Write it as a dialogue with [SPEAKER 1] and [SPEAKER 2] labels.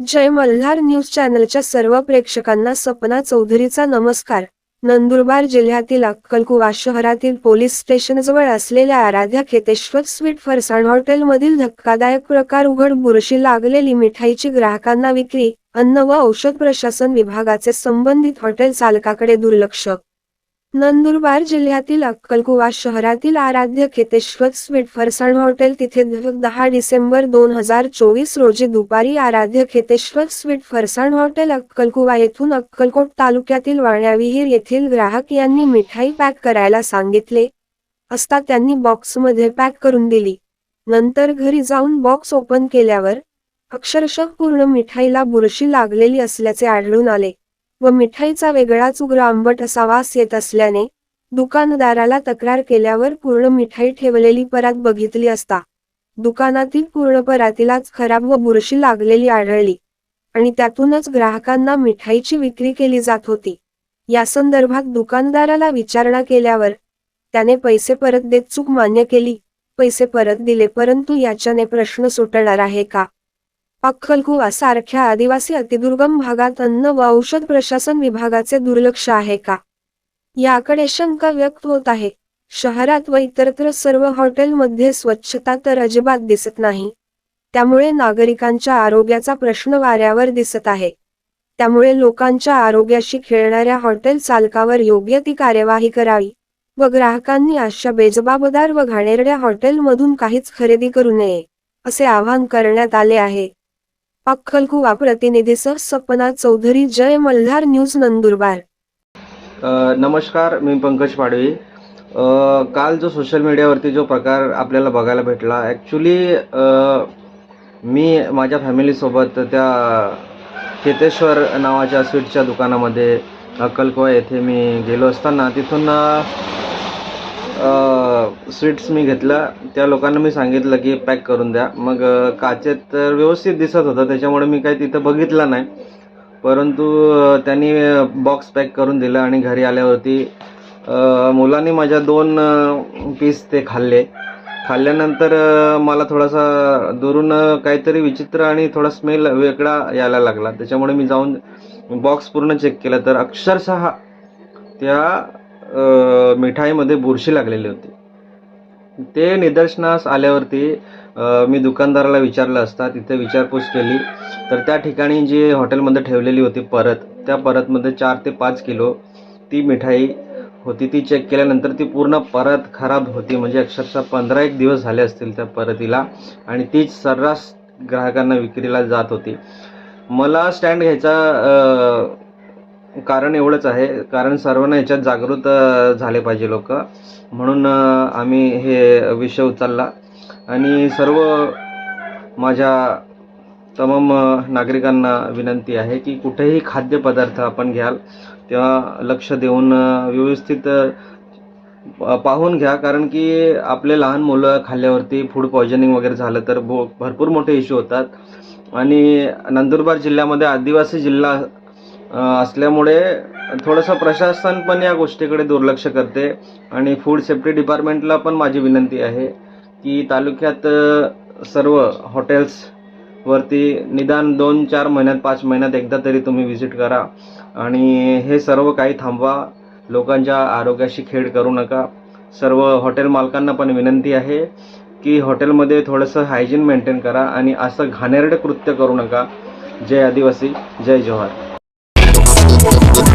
[SPEAKER 1] जय Malhar news चॅनलच्या सर्व प्रेक्षकांना सपना चौधरीचा नमस्कार. नंदुरबार जिल्ह्यातील अक्कलकुवा शहरातील पोलीस स्टेशनजवळ असलेल्या आराध्या खेतेश्वर स्वीट फरसाण हॉटेलमधील धक्कादायक प्रकार उघड बुरशी लागलेली मिठाईची ग्राहकांना विक्री अन्न व औषध प्रशासन विभागाचे संबंधित हॉटेल चालकाकडे दुर्लक्ष नंदुरबार जिल्ह्यातील अक्कलकुवा शहरातील आराध्य खेतेश्वर स्वीट फरसाण हॉटेल तिथे दहा डिसेंबर दोन हजार चोवीस रोजी दुपारी आराध्य खेतेश्वर स्वीट फरसाण हॉटेल अक्कलकुवा येथून अक्कलकोट तालुक्यातील वाण्याविहीर येथील ग्राहक यांनी मिठाई पॅक करायला सांगितले. असता त्यांनी बॉक्समध्ये पॅक करून दिली. नंतर घरी जाऊन बॉक्स ओपन केल्यावर अक्षरशः पूर्ण मिठाईला बुरशी लागलेली असल्याचे आढळून आले. व मिठाईचा वेगळाच उग्र आंबट असा वास येत असल्याने दुकानदाराला तक्रार केल्यावर पूर्ण मिठाई ठेवलेली परात बघितली असता दुकानातील पूर्ण परातीलाच खराब व बुरशी लागलेली आढळली आणि त्यातूनच ग्राहकांना मिठाईची विक्री केली जात होती. या संदर्भात दुकानदाराला विचारणा केल्यावर त्याने पैसे परत देत चूक मान्य केली. पैसे परत दिले परंतु याच्याने प्रश्न सुटणार आहे का? अक्कलकुवा सारख्या आदिवासी अतिदुर्गम भागात अन्न व औषध प्रशासन विभागाचे दुर्लक्ष आहे का? याकडे शंका व्यक्त होत आहे. शहरात व इतरत्र सर्व हॉटेलमध्ये स्वच्छता तर अजिबात दिसत नाही. त्यामुळे नागरिकांच्या आरोग्याचा प्रश्न वाऱ्यावर दिसत आहे. त्यामुळे लोकांच्या आरोग्याशी खेळणाऱ्या हॉटेल चालकावर योग्य ती कार्यवाही करावी व ग्राहकांनी अशा बेजबाबदार व घाणेरड्या हॉटेलमधून काहीच खरेदी करू नये असे आवाहन करण्यात आले आहे. अक्कलकुवा प्रतिनिधीसह सपना चौधरी जय मल्हार न्यूज नंदुरबार.
[SPEAKER 2] नमस्कार मी पंकज पाडवी. काल जो सोशल मीडियावरती जो प्रकार आपल्याला बघायला भेटला ॲक्च्युली मी माझ्या फॅमिलीसोबत त्या केतेश्वर नावाच्या स्वीटच्या दुकानामध्ये अक्कलकोवा येथे मी गेलो असताना तिथून स्वीट्स मी घेतलं. त्या लोकांना मी सांगितलं की पॅक करून द्या. मग काचेत तर व्यवस्थित दिसत होतं. त्याच्यामुळे मी काही तिथं बघितलं नाही. परंतु त्यांनी बॉक्स पॅक करून दिलं आणि घरी आल्यावरती मुलांनी माझ्या दोन पीस ते खाल्ले. खाल्ल्यानंतर मला थोडासा दुरून काहीतरी विचित्र आणि थोडा स्मेल वेगळा यायला लागला. त्याच्यामुळे मी जाऊन बॉक्स पूर्ण चेक केला. तर अक्षरशः त्या मिठाईमध्ये बुरशी लागलेली होती. ते निदर्शनास आल्यावरती मी दुकानदाराला विचारलं असता तिथे विचारपूस केली. तर त्या ठिकाणी जी हॉटेलमध्ये ठेवलेली होती परत त्या परतमध्ये चार ते पाच किलो ती मिठाई होती. ती चेक केल्यानंतर ती पूर्ण परत खराब होती. म्हणजे अक्षरशः पंधरा एक दिवस झाले असतील त्या परतीला आणि तीच सर्रास ग्राहकांना विक्रीला जात होती. मला स्टँड घ्यायचा कारण एवढंच आहे. कारण सर्वांना याच्यात जागृत झाले पाहिजे लोक. म्हणून आम्ही हे विषय उचलला. आणि सर्व माझ्या तमाम नागरिकांना विनंती आहे की कुठेही खाद्यपदार्थ आपण घ्याल तेव्हा लक्ष देऊन व्यवस्थित पाहून घ्या. कारण की आपले लहान मुलं खाल्ल्यावरती फूड पॉयझनिंग वगैरे झालं तर भो भरपूर मोठे इश्यू होतात. आणि नंदुरबार जिल्ह्यामध्ये आदिवासी जिल्हा असल्यामुळे थोडंसं प्रशासन पण या गोष्टीकडे दुर्लक्ष करते आणि फूड सेफ्टी डिपार्टमेंटला पण माझी विनंती आहे की तालुक्यात सर्व हॉटेल्सवरती निदान दोन चार महिन्यात पाच महिन्यात एकदा तरी तुम्ही व्हिजिट करा आणि हे सर्व काही थांबवा. लोकांच्या आरोग्याशी खेळ करू नका. सर्व हॉटेल मालकांना पण विनंती आहे की हॉटेलमध्ये थोडंसं हायजीन मेंटेन करा आणि असं घाणेरडे कृत्य करू नका. जय आदिवासी जय जोहार. oh you.